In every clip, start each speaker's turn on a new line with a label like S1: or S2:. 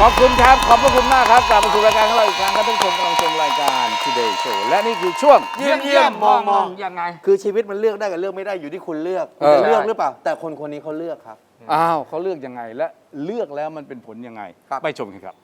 S1: ขอบคุณครับ ขอบพระคุณมากครับกลับมาสู่รายการของเราอีกครั้งครับท่านผู้ชมกำลังชมรายการ Today Show และนี่คือช่วง
S2: เยี่ยมเยี่ยมมองมอง
S1: ยังไง
S2: คือชีวิตมันเลือกได้กับเลือกไม่ได้อยู่ที่คุณเลือกคุณ
S1: เออ
S2: จะเลือกหรือเปล่า แต่คนคนนี้เขาเลือกครับ
S1: อ้าวเขาเลือกยังไงและเลือกแล้วมันเป็นผลยังไง
S2: ครับ
S1: ไปชมกันครับ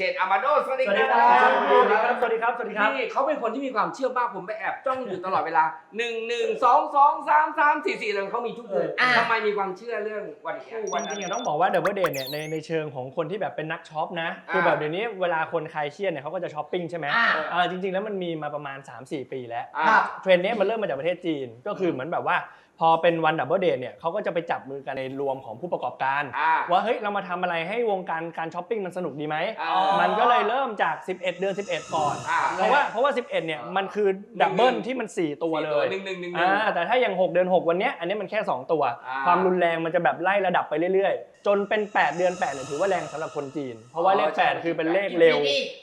S3: ชนอามาโดสวัสดี
S4: สวัส
S3: ค
S4: ดี
S3: รั
S4: ครับ
S3: บ
S4: สวัสดีครับ สวัสดีครับ
S3: นี่เขาเป็นคนที่มีความเชื่อมากผมไปแอบจ้องอยู่ตลอดเวลาหนึ่งหนึ่งสองสองสามสามสี่สี่เลยเขามีทุกเดือน
S4: อ่า
S3: ทำไมมีความเชื่อเรื่องวันคู่วัน
S4: จ
S3: นั้
S4: ริ
S3: น
S4: งๆอะต้องบอกว่าดับเบิลเดย์เนี่ยในในเชิงของคนที่แบบเป็นนักช็อปนะ คือ
S3: อ่า
S4: แบบเดี๋ยวนี้เวลาคนคลายเครียดเนี่ยเขาก็จะช้อปปิ้งใช่ไหม
S3: อ่า
S4: อ่าจริงๆแล้วมันมีมาประมาณ 3-4 ปีแล้ว
S3: อ่า
S4: เทรนด์เนี้ยมันเริ่มมาจากประเทศจีน ก็คือเหมือนแบบว่า พอเป็นวันดับเบิลเดย์เนี่ยเขาก็จะไปจับมือกันในรวมของผู้ประกอบการ
S3: อ่า
S4: ว่าเฮ้ยเรามาทำอะไรให้วงการการช้อปปิ้งมันสนุกดีไหม
S3: อ๋อ
S4: มันก็เลยเริ่มจาก 11 เดือน 11 ก่อน
S3: อ่า
S4: เพราะว่าเพราะว่า 11 เนี่ยมันคือดับเบิลที่มัน 4 ตัวเลย
S3: หนึ่งหนึ่งหนึ่งหนึ่ง
S4: อ่าแต่ถ้าอย่าง 6 เดือน 6 วันเนี้ยอันนี้มันแค่ 2 ตัว
S3: อ่า
S4: ความรุนแรงมันจะแบบไล่ระดับไปเรื่อยๆ จนเป็น 8 เดือน8เนี่ยถือว่าแรงสำหรับคนจีน เพราะว่าเลข 8 คือเป็นเลขเร็ว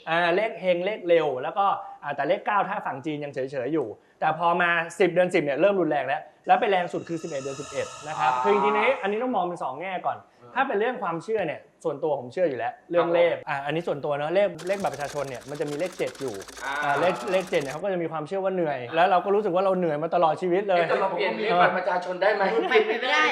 S4: อ่าเลขเฮงเลขเร็ว แล้วก็อ่าแต่เลข 9 ถ้าฝั่งจีนยังเฉยๆอยู่ แต่พอมา 10 เดือน 10เนี่ยเริ่มรุนแรงแล้ว แล้วไปแรงสุดคือ 11 เดือน 11 นะครับ คือจริงๆนี้อันนี้ต้องมองเป็นสองแง่ก่อน ถ้าเป็นเรื่องความเชื่อเนี่ยส่วนตัวผมเชื่ออยู่แล้ว เรื่องเลขอ่าอันนี้ส่วนตัวเนอะเลขเลขบัตรประชาชนเนี่ยมันจะมีเลข7อยู่
S3: อ่า
S4: อ่าเลขเลขเจ็ดเนี่ยเขาก็จะมีความเชื่อว่าเหนื่อย แล้วเราก็รู้สึกว่าเราเหนื่อยมาตลอดชีวิตเลย
S3: เอ๊ะแต่เราเปลี่ยนเลขบัตรประชาชนได้ไหม
S5: ไม่ไม่ได้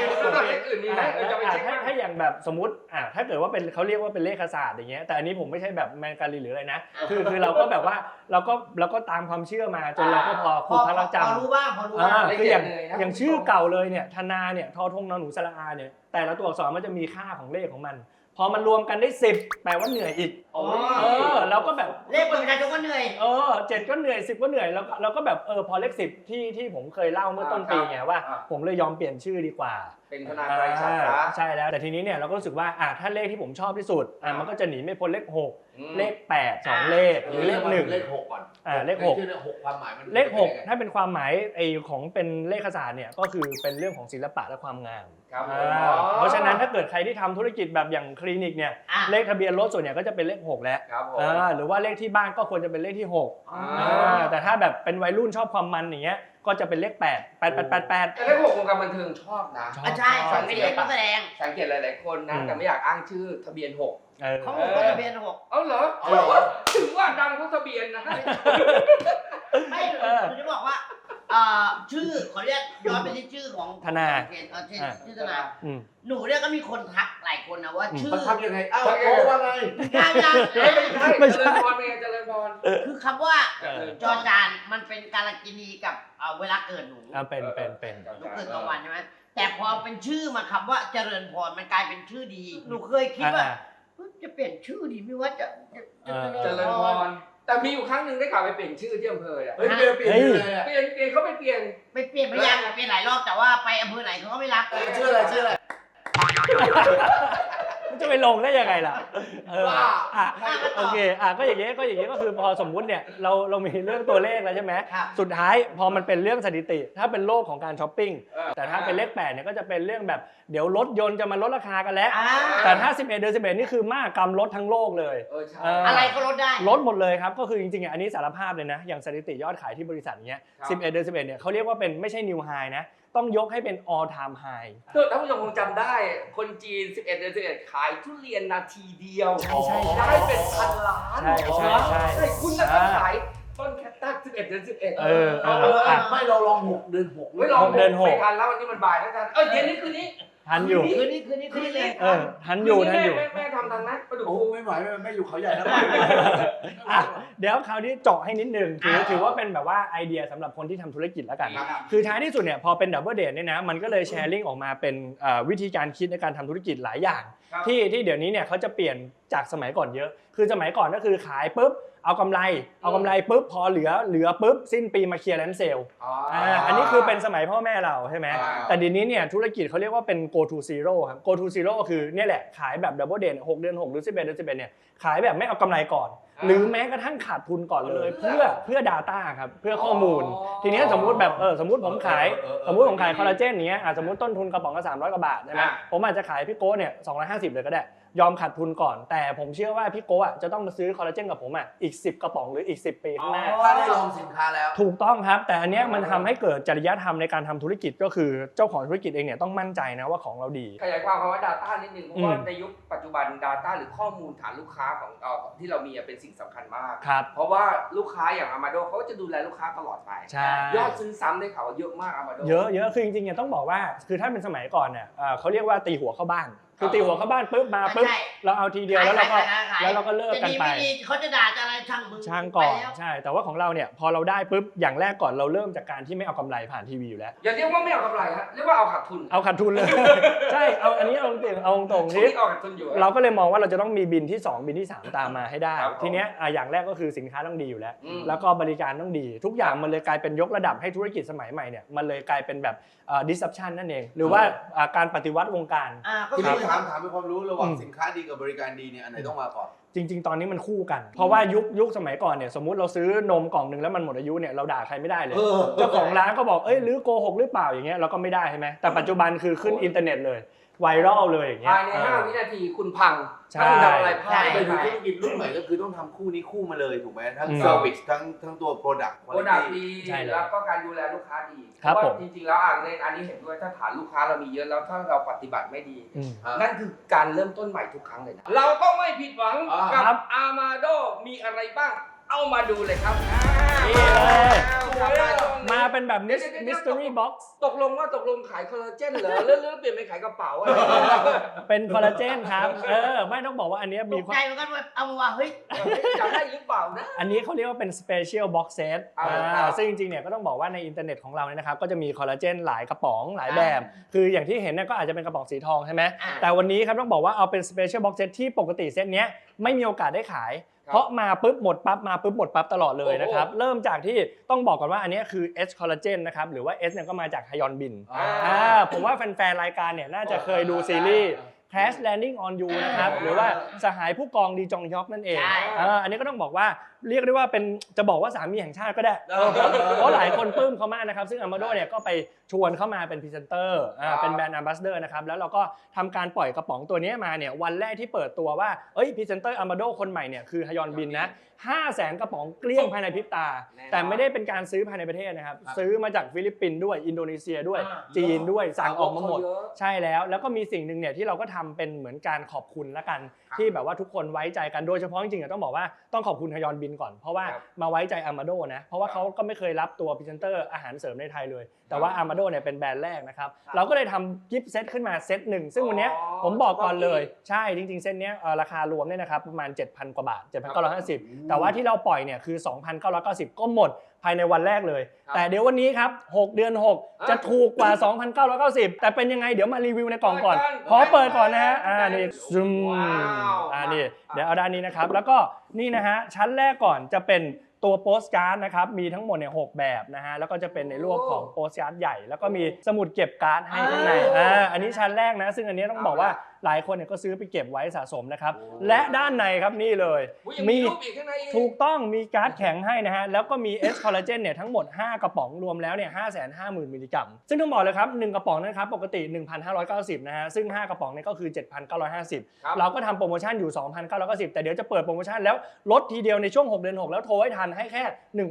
S3: เลขอื่นมีไหมเออจะไป
S4: อ่า
S3: เช็ค
S4: ถ้า
S3: บ้าง
S4: ถ้าอย่างแบบสมมติอ่าถ้าเกิดว่าเป็นเขาเรียกว่าเป็นเลขศาสตร์อย่างเงี้ยแต่อันนี้ผมไม่ใช่แบบแมนการีหรืออะไรนะคือคือเราก็แบบว่าเราก็เราก็ตามความเชื่อมาจนเราก็พอ
S5: พ
S4: ครู
S5: อ
S4: พระรัก
S5: พอ
S4: จำ
S5: รู้บ้างพอรู้
S4: อ่า
S5: บ้าง
S4: คืออย่าง
S3: เลขเจ็ดเลยนะ
S4: อย่างชื่อเก่าเลยเนี่ยธนาเนี่ยทอทงนอนหนูสระอาเนี่ยแต่ละตัวอักษรมันจะมีค่าของเลขของมัน พอมันรวมกันได้สิบแปลว่าเหนื่อยอีก
S3: โอ้
S4: เอยอเราก็แบบ
S5: เลขบัตรประชาชนก็เหนื่อย
S4: เออเจ็ดก็เหนื่อยสิบก็เหนื่อยแล้วก็เราก็แบบเออพอเลขสิบที่ที่ผมเคยเล่าเมื่อต้นปีไงว่าผมเลยยอมเปลี่ยนชื่อดีกว่า
S3: เป็นธนาคารสาขา
S4: ใช่แล้วแต่ทีนี้เนี่ยเราก็รู้สึกว่าอะถ้าเลขที่ผมชอบที่สุดอะ
S3: อ่ามั
S4: มันก็จะหนีไม่พ้นเลขหก
S3: อืม
S4: เลขแปดสองเลขหรือเลขหนึ่ง
S6: เลขหกก่อน
S4: อ่าเลขหก
S6: ชื่อเลขหกความหมายมัน
S4: เลขหกถ้าเป็นความหมายไอของเป็นเลขศาสตร์เนี่ยก็คือเป็นเรื่องของศิลปะและความงาม
S3: ครับผม
S4: อ่าเพราะฉะนั้นถ้าเกิดใครที่ทำธุรกิจแบบอย่างคลินิกเนี่ย
S5: อะ
S4: เลขทะเบียนรถส่วนใหญ่ก็จะเป็นเลขหกแล้ว
S3: ครับผม
S4: อ่าหรือว่าเลขที่บ้านก็ควรจะเป็นเลขที่หก
S3: อ่า
S4: อ่าแต่ถ้าแบบเป็นวัยรุ่นชอบความมันอย่างเงี้ยก็จะเป็นเลขแปดแปดแปดแปดแปด
S3: แต่เลขหกวงการบันเทิงชอบนะ
S4: ชอบ
S5: อะใช่สองเป็นเลขนักแสดง
S3: สังเกตหลายๆคนนะ
S4: อืม
S3: แต่ไม่อยากอ้างชื่อทะเบียนหก
S4: เออ
S5: เขาบอกว่าทะเบียนหก
S3: เอ้าเหรอ
S6: เอาเหรอ
S3: ถึงว่าดังเพราะทะเบียนนะ
S5: ไม่ผมจะบอกว่า เอ่อชื่อขออนุญาตย้อนไปที่ชื่อของ
S4: ธนา
S5: เออชื่อชื่อธนา
S4: อืม
S5: หนูเนี่ยก็มีคนทักหลายคนนะว่า
S4: อืม
S5: ชื่อ
S6: มันทำยังไงอ้าวโอ้ว่าไง
S5: ยังยัง
S4: ไม่ใช่
S3: เจริญพรเป็นไงเจริญพร
S5: คือคำว่า
S4: เออ
S5: จอจานมันเป็นการกินีกับเอ่อเวลาเกิดหนู
S4: อ่าเป็นเป็นเป็น
S5: หนูเกิดกลางวันใช่ไหมแต่พอเป็นชื่อมาคำว่าเจริญพรมันกลายเป็นชื่อดี หนูเคยคิดว่า
S4: อ่า
S5: เฮ้ยจะเปลี่ยนชื่อดีไหม่ว่าจะจะจะ
S4: เออ
S3: เจริญพร แต่มีอยู่ครั้งหนึ่งได้ข่าวไปเปลี่ยนชื่อที่อำเภออะ
S6: เฮ้ยเปลี่ยนเปลี่ยน
S4: เฮ้ย
S6: ชื่ออะไร
S3: เปลี่ยนเปลี่ยนเขาไปเปลี่ยน
S5: ไปเปลี่ยนไปยังเปลี่ยนหลายรอบแต่ว่าไปอำเภอไหนเขาก็ไม่รับ
S6: อะชื่ออะไรชื่ออะไร
S4: มัน จะไปลงได้ยังไงล่ะเออ
S6: ว่า
S4: อะโอเคอะก็อย่างเงี้ยก็อย่างเงี้ยก็คือพอสมมุติเนี่ยเราเรามีเรื่องตัวเลขแล้วใช่ไหม
S5: ครับ
S4: สุดท้ายพอมันเป็นเรื่องสถิติ ถ้าเป็นโลกของการช้อปปิ้ง
S3: เออ
S4: แต่ถ้าเป็นเลขแปดเนี่ยก็จะเป็นเรื่องแบบเดี๋ยวรถยนต์จะมาลดราคากันแล้ว
S5: อ่า
S4: แต่ถ้า 11 เดือน11 นี่คือมหากรรมลดทั้งโลกเลย
S3: เออใช่
S4: เอออ
S5: อะไรก็ลดได้
S4: ลดหมดเลยครับก็คือจริงๆอะอันนี้สารภาพเลยนะอย่างสถิติยอดขายที่บริษัทเนี้ย
S3: ครับ
S4: 11 เดือน11 เนี่ยเขาเรียกว่าเป็นไม่ใช่ new high นะ ต้องยกให้เป็น all time high
S3: ท่านผู้ชมคงจำได้ คนจีน 11 เดือน 11 ขายทุเรียนนาทีเดียว
S4: ใช่ใช่ใช่
S3: ได้เป็นพันล้าน
S4: ใช่ใช่ใช่
S3: ใช่คุณจะต้องขายต้นแคตตัส11 เดือน 11
S4: เออเอ
S6: เอ
S4: อ
S6: อ
S4: อะ
S6: ไม่เราลองหกเดือนหก
S3: ไม่ลอง
S4: หกเดือนหก
S3: ไม่ทันแล้ววันนี้มันบ่ายแล้วกัน เออเย็นนี้คืนนี้
S4: ทันอยู่
S5: คืนนี้คืนนี้คืนนี้เลย
S4: เออ ทันอยู่
S3: คื
S4: ทันอยู่
S3: แม่แม่ทำทันไหมปลาดุก
S6: โอ้
S3: ฟู
S6: ไม่ไหวไม่ไหวไม่อยู่เขาใหญ่แล้ว
S4: อะเดี๋ยวคราวนี้เจาะให้นิดนึงถือ
S3: อ่า
S4: ถือว่าเป็นแบบว่าไอเดียสำหรับคนที่ทำธุรกิจแล้วกัน
S3: ครับ
S4: คือท้ายที่สุดเนี่ยพอเป็นดับเบิลเดทเนี่ยนะมันก็เลยแชร์ลิงก์ออกมาเป็นเอ่อวิธีการคิดในการทำธุรกิจหลายอย่าง
S3: ครับ
S4: ที่ที่เดี๋ยวนี้เนี่ยเขาจะเปลี่ยนจากสมัยก่อนเยอะ คือสมัยก่อนก็คือขายปุ๊บ เอากำไร เอากำไรปุ๊บพอเหลือเหลือปุ๊บสิ้นปีมาเคลียร์แลนด์เซล
S3: อ๋อ
S4: อ่าอันนี้คือเป็นสมัยพ่อแม่เราใช่ไหม
S3: อ่า
S4: แต่เดียวนี้เนี่ยธุรกิจเขาเรียกว่าเป็น go to zero ครับ go to zero คือเนี่ยแหละขายแบบ double day หกเดือน6หรือ11เดือน11เนี่ยขายแบบไม่เอากำไรก่อน หรือแม้กระทั่งขาดทุนก่อนเลย เพื่อเพื่อ Data ครับเพื่อข้อมูล ทีนี้สมมุติแบบเออสมมุติผมขาย
S6: เออเออเออ
S4: สมมุติผมขายคอลลาเจนเนี้ยอะสมมุติต้นทุนกระป๋องละ300กว่าบาทใช่ไหม
S3: อ่า
S4: ผมอาจจะขายพี่โก้เนี่ย250 เลยก็ได้ ยอมขาดทุนก่อน แต่ผมเชื่อว่าพี่โกะอะจะต้องมาซื้อคอลลาเจนกับผมอะอีก 10 กระป๋องหรืออีก 10 ปีข้างหน้า
S6: ถ้าได้ลองสินค้าแล้ว
S4: ถูกต้องครับ แต่อันเนี้ยมันทำให้เกิดจริยธรรมในการทำธุรกิจก็คือเจ้าของธุรกิจเองเนี่ยต้องมั่นใจนะว่าของเราดี
S3: ขยายความคำว่า Data นิดนึงเพราะว่า
S4: อืม
S3: ในยุคปัจจุบัน Data หรือข้อมูลฐานลูกค้าของเอ่อที่เรามีอะเป็นสิ่งสำคัญมาก
S4: ครับ
S3: เพราะว่าลูกค้าอย่างอามาโดเขาจะดูแลลูกค้าตลอดไป
S4: ใช่
S3: ยอดซื้อซ้ำได้ข่าวว่าเยอะมากอามาโด
S4: เยอะเยอะคือจริงๆเนี่ยต้องบอกว่าคือถ้าเป็นสมัยก่อนเนี่ยเอ่อเขาเรียกว่าตีหัวเข้าบ้าน คือตีหัวเข้าบ้านปุ๊บมาปุ๊บ
S5: ใช่
S4: เราเอาทีเดียวแล้วเราก็
S5: ขายขายขาย
S4: แล้วเราก็เลิกกันไป
S5: จะดีม่ดีเขาจะด่าจะอะไรช่างมึง
S4: ช่างก่อน
S5: ไปแล้ว
S4: ใช่ แต่ว่าของเราเนี่ยพอเราได้ปุ๊บอย่างแรกก่อนเราเริ่มจากการที่ไม่เอากำไรผ่านทีวีอยู่แล้ว
S3: อย่าเรียกว่าไม่เอากำไรฮะเรียกว่าเอาขาดทุน
S4: เอาขาดทุนเลย ใช่เอาอันนี้เอาตรงๆเอาตรงๆ
S3: ช่วง
S4: ที่
S3: นี้เอาขาดทุนอยู่ฮะ
S4: เราก็เลยมองว่าเราจะต้องมีบินที่ 2 บินที่ 3 ตามมาให้ได้
S3: ครับผม
S4: ทีเนี้ยอะอย่างแรกก็คือสินค้าต้องดีอยู่แล้ว
S3: อืม
S4: แล้วก็บริการต้องดี ทุกอย่างมันเลยกลายเป็นยกระดับให้ธุรกิจสมัยใหม่เนี่ยมันเลยกลายเป็นแบบเอ่อ disruption นั่นเอง หรือว่าอะการปฏิวัติวงการ
S5: อ่าก็
S2: คุณ
S5: คือ
S2: ถามถามเป็นความรู้ระหว่าง
S4: อืม
S2: สินค้าดีกับบริการดีเนี่ยอันไหนต้องมาก่อน
S4: จริง ๆ ตอนนี้มันคู่กัน เพราะว่ายุคยุคสมัยก่อนเนี่ยสมมุติเราซื้อนมกล่องหนึ่งแล้วมันหมดอายุเนี่ยเราด่าใครไม่ได้เลย
S2: เออ
S4: เจ้าของร้านก็บอกเอ้ยหรือโกหกหรือเปล่าอย่างเงี้ยเราก็ไม่ได้ใช่ไหมแต่ปัจจุบันคือขึ้นอินเทอร์เน็ตเลย ไวรัลเลยอย่างเงี้ย
S3: ภายใน
S4: เออ
S3: 5วินาทีคุณพัง
S4: ใช่
S3: ถ้าคุณทำอะไรพลาด
S2: แต่
S3: ไป
S2: อยู่
S3: ไห
S2: ธุรกิจรุ่นใหม่ก็คือต้องทำคู่นี้คู่มาเลยถูกไหมทั้ง
S4: อืม
S2: เซอร์วิสทั้งทั้งตัวโปรดักต์
S3: โปรดักต์ดี
S4: ใช่เลย
S3: แล้วก็การดูแลลูกค้าดี
S4: ครับ
S3: เพาะ
S4: ผ
S3: ว่ามจริงๆแล้วอ่านในอันนี้เห็นด้วยถ้าฐานลูกค้าเรามีเยอะแล้วถ้าเราปฏิบัติไม่ดี
S4: อืม
S3: นั่นคือการเริ่มต้นใหม่ทุกครั้งเลยนะเราต้องไม่ผิดหวัง
S2: อ่า
S3: กั
S4: ครับบ
S3: อามาโดมีอะไรบ้าง เอามาดูเลยครับ
S4: นี่เลย
S3: สวยอะ
S4: มาเป็นแบบ
S3: เดี๋ยวๆๆ
S4: mystery box
S3: ตกลงว่าตกลงขายคอลลาเจนเหรอแล้วหรือเปลี่ยนเป็นขายกระเป๋าอะไรอย่างเงี้ย
S4: เป็นคอลลาเจนครับ เออ ไม่ต้องบอกว่าอันเนี้ย
S5: ต
S4: มี
S5: ก
S4: ควา
S5: ใจ
S4: ม
S5: เหมือนกันว่าเอามาว่าเฮ้ย
S3: อยากได้หรือเปล่านะ
S4: อันนี้เขาเรียกว่าเป็น special box set
S3: อ่า
S4: อ่าซึ่งจริงๆ เนี่ยก็ต้องบอกว่าในอินเทอร์เน็ตของเราเนี่ยนะครับ ก็จะมีคอลลาเจนหลายกระป๋องหลายแบบ คืออย่างที่เห็นเนี่ยก็อาจจะเป็นกระป๋องสีทองใช่ไหม
S5: อ่า
S4: แต่วันนี้ครับต้องบอกว่าเอาเป็น special box set ที่ปกติเซตเนี้ยไม่มีโอกาสได้ขาย
S3: ครับ
S4: เพราะมาปุ๊บหมดปั๊บมาปุ๊บหมดปั๊บตลอดเลยนะครับ เริ่มจากที่ต้องบอกก่อนว่าอันเนี้ยคือ H collagen นะครับหรือว่า S เนี่ยก็มาจากฮยอนบิน
S3: อ่า
S4: อ่าผมว่าแฟนๆรายการเนี่ยน่าจะเคยดูซีรีส์ Crash Landing on You นะครับหรือว่าสหายผู้กองดีจองยอกนั่นเอง
S5: ใช่
S4: อ่าอันนี้ก็ต้องบอกว่าเรียกได้ว่าเป็นจะบอกว่าสามีแห่งชาติก็ได้
S3: เออ
S4: เพราะหลายคนปลื้มเขามากนะครับซึ่งอามาโดเนี่ยก็ไปชวนเข้ามาเป็นพรีเซนเตอร์อ่า
S3: ครับ
S4: เป็นแบรนด์ a m b a s s a d o r นะครับแล้วเราก็ทำการปล่อยกระป๋องตัวนี้มาเนี่ยวันแรกที่เปิดตัวว่าเอ้ยพรีเซนเตอร์อามาโดคนใหม่เนี่ยคือฮยอนบินนะ5 0 0แสนกระป๋องเกลี้ยงภายในพริบตา
S3: แน่นอน
S4: แต่ไม่ได้เป็นการซื้อภายในประเทศนะครับซื้อมาจากฟิลิปปินส์ด้วยอินโดนีเซียด้วยจีนด้วยสั่งออกมาหมด
S3: เยอะ
S4: ใช่แล้วแล้วก็มีสิ่งหนึ่งเนี่ยที่เราก็ทำเป็นเหมือนการขอบคุณละกัน
S3: ครับ
S4: ที่แบบว่าทุกคนไว้ใจกันโดยเฉพาะจริงๆอะต้องบอกว่าต้องขอบคุณฮยอนบินก่อน เพราะว่า
S3: ครับ
S4: มาไว้ใจอามาโดนะเพราะว่าเขาก็ไม่เคยรับตัวพรีเซนเตอร์อาหารเสริมในไทยเลย แต่ว่าอามาโดเนี่ยเป็นแบรนด์แรกนะครับเราก็เลยทำกิฟต์เซตขึ้นมาเซตหนึ่งซึ่งวันเนี้ย
S3: อ๋อ
S4: ผมบอกก่อนเลย ใช่จริงๆเซตเนี้ยเอ่อราคารวมเนี่ยนะครับประมาณ 7,000 กว่าบาท7,950แต่ว่าที่เราปล่อยเนี่ยคือ 2,990 ก็หมดภายในวันแรกเลย
S3: ครับ
S4: แต่เดี๋ยววันนี้ครับ 6 เดือน 6 จะถูกกว่า 2,990 แต่เป็นยังไงเดี๋ยวมารีวิวในกล่องก่อน ขอเปิดก่อนนะฮะ อ่า นี่ซึม
S3: ว้าว
S4: อ่า นี่ เดี๋ยวเอาด้านนี้นะครับ แล้วก็นี่นะฮะ ชั้นแรกก่อนจะเป็นตัวโปสการ์ดนะครับ มีทั้งหมดเนี่ยหกแบบนะฮะ แล้วก็จะเป็นในรูปของโปสการ์ดใหญ่ แล้วก็มีสมุดเก็บการ์ดให้ข้างใน อ่า อันนี้ชั้นแรกนะ ซึ่งอันนี้ต้องบอกว่าหลายคนเนี่ยก็ซื้อไปเก็บไว้สะสมนะครับ และด้านในครับนี่เลย
S3: อุ๊ยยังมีรูปอีกข้างในอีก
S4: ถูกต้องมีการ์ดแข็งให้นะฮะ แล้วก็มี S collagen เนี่ยทั้งหมด 5 กระป๋องรวมแล้วเนี่ย 550,000 มิลลิกรัม ซึ่งต้องบอกเลยครับ 1 กระป๋องนะครับปกติ 1,590 นะฮะ ซึ่ง 5 กระป๋องเนี่ยก็คือ7,950
S3: ครับ
S4: เราก็ทำโปรโมชั่นอยู่ 2,990 แต่เดี๋ยวจะเปิดโปรโมชั่นแล้วลดทีเดียวในช่วง 6 เดือน 6 แล้วโทรให้ทันให้แค่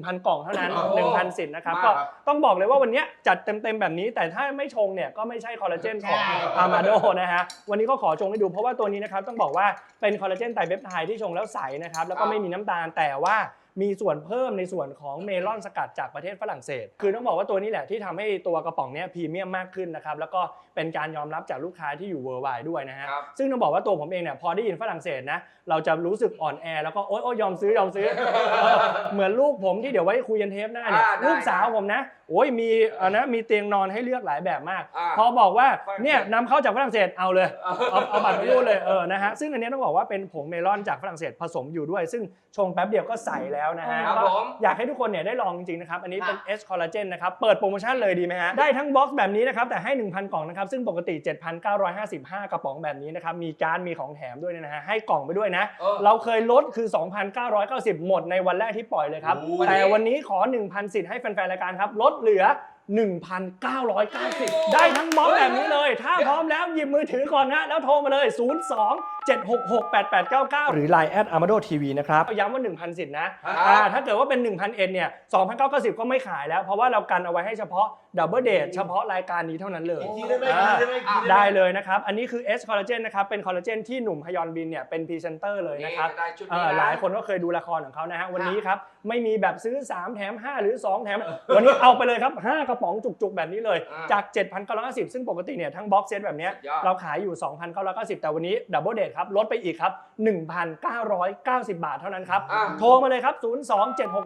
S4: 1,000 กล่องเท่านั้น
S3: โอ้
S4: 1,000 สิทธิ์นะครับ
S3: มาก
S4: ก็
S3: ครับ
S4: ต้องบอกเลยว่าวันเนี้ยจัดเต็มๆแบบนี้ แต่ถ้าไม่ชงเนี่ยก็ไม่ใช่คอลลาเจนของ
S5: ใช่
S4: อามาโดนะฮะ วันนี้ก็็ขอชงให้ดูเพราะว่าตัวนี้นะครับต้องบอกว่าเป็นคอลลาเจนไตรเปปไทด์ที่ชงแล้วใสนะครับแล้วก็ไม่มีน้ำตาลแต่ว่า มีส่วนเพิ่มในส่วนของเมลอนสกัดจากประเทศฝรั่งเศส คือต้องบอกว่าตัวนี้แหละที่ทำให้ตัวกระป๋องเนี้ยพรีเมียมมากขึ้นนะครับ แล้วก็เป็นการยอมรับจากลูกค้าที่อยู่เวอร์ไวด้วยนะฮะ
S3: ครับ
S4: ซึ่งต้องบอกว่าตัวผมเองเนี่ยพอได้ยินฝรั่งเศสนะ เราจะรู้สึกอ่อนแอ แล้วก็โอ๊ยโอ๊ยยอมซื้อยอมซื้อ เหมือนลูกผมที่เดี๋ยวไว้คุยกันเทปหน้าเนี่ย
S3: อ่าได้
S4: ลูกสาวผมนะ โอ้ยมีอะนะมีเตียงนอนให้เลือกหลายแบบมาก
S3: อ่า
S4: พอบอกว่า
S3: ฝรั่งเศส
S4: เนี่ยนำเข้าจากฝรั่งเศสเอาเลยเอาเอาบัตรไปรูดเลยเออนะฮะซึ่งอันเนี้ยต้องบอกว่าเป็นผงเมลอนจากฝรั่งเศสผสมอยู่ด้วย ซึ่งชงแป๊บเดียวก็ใสแล้วนะฮะ
S3: ครับ
S4: ก็
S3: ผม
S4: อยากให้ทุกคนเนี่ยได้ลองจริงๆนะครับ อันนี้เป็น S collagen นะครับ เปิดโปรโมชั่นเลยดีไหมฮะ ได้ทั้งบ็อกซ์แบบนี้นะครับ แต่ให้ 1,000 กล่องนะครับ ซึ่งปกติ 7,955 กระป๋องแบบนี้นะครับ มีการดมีของแถมด้วยนะฮะ ให้กล่องไปด้วยนะ
S3: เออ
S4: เราเคยลดคือ 2,990 หมดในวันแรกที่ปล่อยเลยครับ
S3: โอ้
S4: แต่วันนี้ขอ 1,000 สิทธิ์ให้แฟนๆ รายการครับ ลดเหลือ 1,990 ได้ทั้งม็อบแบบนี้เลย ถ้าพร้อมแล้วหยิบมือถือก่อนนะ แล้วโทรมาเลย 02 7668899 หรือ Line แอด Amado TV นะครับย้ำว่า 1,000 สิทธิ์นะอ่าถ้าเกิดว่าเป็น 1,000เอ็นเนี่ย2,990 ก็ไม่ขายแล้ว เพราะว่าเรากันเอาไว้ให้เฉพาะดับเบิลเดทเฉพาะรายการนี้เท่านั้นเลย
S6: อีกทีได้ไหมอีกทีได้ไหมอีกทีได้ไหม
S4: ได้เลยนะครับ อันนี้คือ S Collagen นะครับ เป็นคอลลาเจนที่หนุ่มฮยอนบินเนี่ยเป็นพรีเซนเตอร์เลย
S3: นี่
S4: นะครับ
S3: จะได้ชุด
S4: เอ่
S3: นี้
S4: อ
S3: นะ
S4: หลายคนก็เคยดูละครของเขานะฮะวันนี้ครับไม่มีแบบซื้อ 3 แถม 5 หรือ 2 แถม วันนี้เอาไปเลยครับ 5 กระป๋องจุกๆ แบบนี้เลย
S3: อ่า
S4: จาก 7,990 ซึ่งปกติเนี่ยทั้งบ็อกเซตแบบเนี้ย
S3: สุดยอด
S4: เราขายอยู่ 2,990 แต่วันนี้ดับเบิลเดทครับลดไปอีกครับ 1,990 บาทเท่านั้นครับ
S3: อะ
S4: โทรมาเลยครับ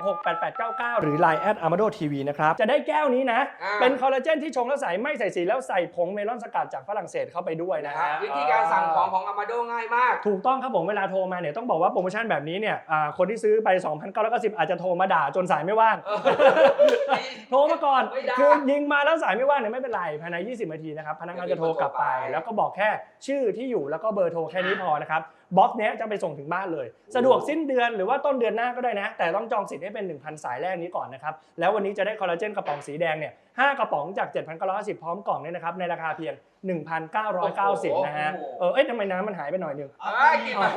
S4: 027668899 หรือ Line แอด Amado TV นะครับ จะได้แก้วนี้นะ
S3: อ่า
S4: เป็นคอลลาเจนที่ชงแล้วใส่ไม่ใส่สีแล้วใส่ผงเมลอนสกัดจากฝรั่งเศสเข้าไปด้วยนะ
S3: นะ
S4: ฮะ
S3: ฮะวิธีการสั่งของของอามาโดง่ายมาก
S4: ถูกต้องครับผมเวลาโทรมาเนี่ยต้องบอกว่าโปรโมชั่นแบบนี้เนี่ยอ่าคนที่ซื้อไป 2,990 อาจจะโทรมาด่าจนสายไม่ว่างโทรมาก่อน
S3: ไม่ได้
S4: คือยิงมาแล้วสายไม่ว่างเนี่ยไม่เป็นไร ภายใน 20 นาทีนะครับ พนักงานจะโทรกลับไป
S3: เดี๋ยวมีคนโทรไป
S4: แล้วก็บอกแค่ชื่อที่อยู่แล้วก็เบอร์โทรแค่นี้พอนะครับ บล็อกเนี้ยจะไปส่งถึงบ้านเลย สะดวกสิ้นเดือนหรือว่าต้นเดือนหน้าก็ได้นะ แต่ต้องจองสิทธิ์ให้เป็น 1,000 สายแรกนี้ก่อนนะครับ แล้ววันนี้จะได้คอลลาเจนกระป๋องสีแดงเนี่ย5กระป๋องจาก 7,990พร้อมกล่องเนี่ยนะครับในราคาเพียง 1,990 นะฮะ
S3: โอ้โห
S4: เออ เอ๊ะทำไมน้ำมันหายไปหน่อยหนึง
S3: เอ้ยกินแบบ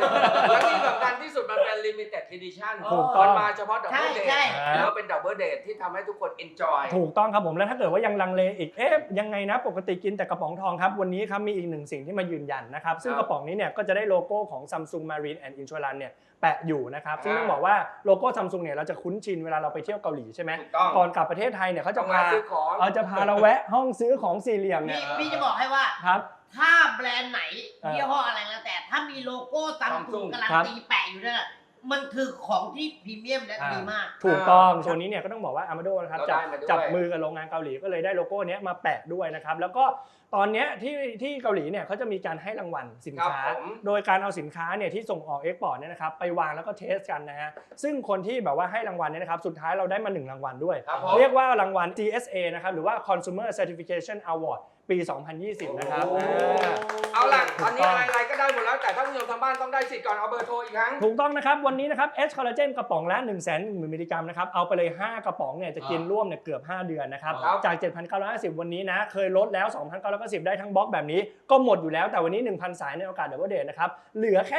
S3: แล้วที่สำคัญที่สุดมันเป็น limited edition
S4: ถูกต้อง
S3: มันมาเฉพาะดับเบิลเด
S5: ใช่
S3: ท
S5: ใช่
S3: แล้วเป็นดับเบิลเดทที่ทำให้ทุกคน enjoy
S4: ถูกต้องครับผมแล้วถ้าเกิดว่ายังลังเลอีกเอ๊ะยังไงนะปกติกินแต่กระป๋องทองครับวันนี้ครับมีอีกหนึ่งสิ่งที่มายืนยันนะครับซึ่ง
S3: ค
S4: ก
S3: รับ
S4: ระป๋องนี้เนี่ยก็จะได้โลโก้ของ Samsung Marine and Insurance เนี่ยแปะอยู่นะครับ ซึ่ง
S3: อ่า
S4: ต้องบอกว่าโลโก้ Samsung เนี่ยเราจะคุ้นชินเวลาเราไปเที่ยวเกาหลีใช่ไหม
S3: ถูกต้อง
S4: ก่อนกลับประเทศไทยเนี่ยเขาจะ
S3: ต้องมา
S4: พา
S3: ซื้อของ
S4: เราจะพาเราแวะห้องซื้อของสี่เหลี่ยมเนี่ย
S5: พี่พี่จะบอกให้ว่า
S4: ครับ
S5: ถ้าแบรนด์ไหน
S4: เออ
S5: ยี่ห้ออะไรแล้วแต่ถ้ามีโลโก้ซัมซุ
S3: Samsung
S5: งการัน
S4: ครับ
S5: ตีแปะอยู่นั่นน่ะ มันคือของที่พรีเมียมและ
S4: อ่า
S5: ดีมาก
S4: ถูกต้องตัวนี้เนี่ยก็ต้องบอกว่า Amado นะครับ
S3: เรา
S4: จับ
S3: ได้มาด้วย
S4: จับมือกับโรงงานเกาหลีก็เลยได้โลโก้เนี้ยมาแปะด้วยนะครับ แล้วก็ตอนเนี้ยที่ที่เกาหลีเนี่ยเขาจะมีการให้รางวัลสินค้า
S3: ครับผม
S4: โดยการเอาสินค้าเนี่ยที่ส่งออกเอ็กพอร์ตเนี่ยนะครับไปวางแล้วก็เทสกันนะฮะซึ่งคนที่แบบว่าให้รางวัลเนี่ยนะครับสุดท้ายเราได้มาหนึ่งรางวัลด้วย
S3: ครับผม
S4: เรียกว่ารางวัล GSA นะครับหรือว่า Consumer Certification Award ปี 2020 นะครับ
S3: โอ้
S4: อ่า
S3: เอาล่ะตอนนี้
S4: ถูกต้อง
S3: อะไรๆก็ได้หมดแล้วแต่ท่านผู้ชมทางบ้านต้องได้สิทธิ์ก่อนเอาเบอร์โทรอีกครั้ง
S4: ถูกต้องนะครับ วันนี้นะครับ H collagen กระป๋องละ1 1 0 0 0 0มิลลิกรัมนะครับ เอาไปเลย 5 กระป๋องเนี่ยจะกินร่วมเนี่ยเกือบ 5 เดือนนะครับ
S3: ครับ
S4: จาก 7,950 วันนี้นะ เคยลดแล้ว 2,990 ได้ทั้งบล็อกแบบนี้ ก็หมดอยู่แล้วแต่วันนี้ 1,000 สายในโอกาสเดบิวเดย์นะครับ เหลือแค่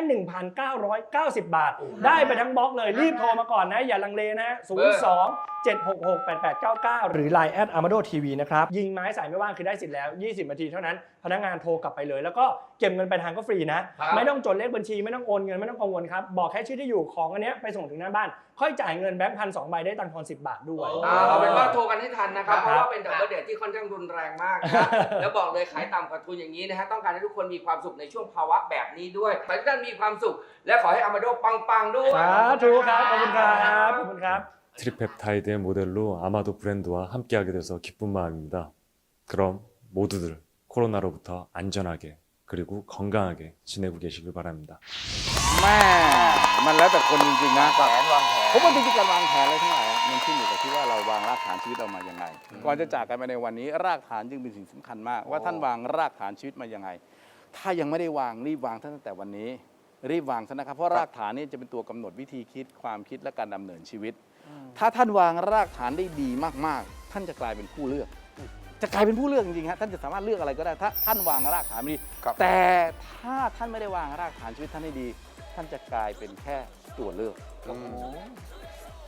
S4: 1,990 บาท ได้ไปทั้งบล็อกเลยรีบโทรมาก่อนนะ อย่าลังเลนะ 02 766 8899 หรือ Line แอด Amado TV นะครับยิงไม้สายไม่ว่างคือได้สิทธิ์แล้ว20นาทีเท่านั้น พนักงานโทรกลับไปเลย แล้วก็เก็บเงินไปทางก็ฟรีนะ ไม่ต้องจดเลขบัญชีไม่ต้องโอนเงินไม่ต้องกังวลครับ บอกแค่ชื่อที่อยู่ของอันเนี้ยไปส่งถึงหน้าบ้าน ค่อยจ่ายเงินแบงค์พันสองใบได้ตังค์ทอนสิบบาทด้วย
S3: เอาเป็นว่าโทรกันให้ทันนะครับ เพราะว่าเป็นดับเบิลเดทที่ค่อนข้างรุนแรงมากนะแล้วบอกเลยขายต่ำกว่าทุนอย่างนี้นะฮะ ต้องการให้ทุกคนมีความสุขในช่วงภาวะแบบนี้ด้วยแต่ทุกท่านมีความสุข และขอให้อามาโดปังๆด้วย
S4: สาธุครับขอบคุณครับขอบคุณครับ
S7: 트리펩타이드의 모델로 아마도 브랜드와 함께하게 돼서 기쁜 마음입니 다. 그럼 모두들 코로나로부터 안전하게 그리고 건강하게 지내고 계시길 바랍니다.
S1: แม่มันแล้วแต่คนจริงๆนะ
S2: แผนวางแผน
S1: ผมว่าจริงๆการวางแผนอะไรทั้งหลายอะมันขึ้นอยู่กับที่ว่าเราวางรากฐานชีวิตเรามายังไง ก่อนจะจากกันไปในวันนี้ รากฐานจึงเป็นสิ่งสำคัญมาก ว่าท่านวางรากฐานชีวิตมายังไง ถ้ายังไม่ได้วางรีบวางตั้งแต่วันนี้ รีบวางซะนะครับ เพราะรากฐานนี่จะเป็นตัวกำหนดวิธีคิดความคิดและการดำเนินชีวิต ถ้าท่านวางรากฐานได้ดีมากๆ ท่านจะกลายเป็นผู้เลือก จะกลายเป็นผู้เลือกจริงๆฮะท่านจะสามารถเลือกอะไรก็ได้ ถ้าท่านวางรากฐานดี
S2: ครับ
S1: แต่ถ้าท่านไม่ได้วางรากฐานชีวิตท่านให้ดี ท่านจะกลายเป็นแค่ตัวเลือก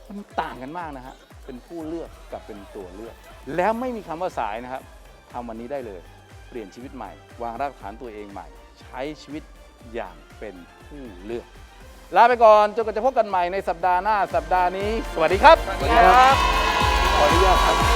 S1: มันต่างกันมากนะฮะเป็นผู้เลือกกับเป็นตัวเลือก แล้วไม่มีคำว่าสายนะครับทำวันนี้ได้เลย เปลี่ยนชีวิตใหม่ วางรากฐานตัวเองใหม่ ใช้ชีวิตอย่างเป็นผู้เลือก ลาไปก่อนจนกว่าจะพบกันใหม่ในสัปดาห์หน้าสัปดาห์นี้ สวัสดีครับ
S3: สวัสดีครับ
S1: ขออนุญาตครับขออนุญาตครับ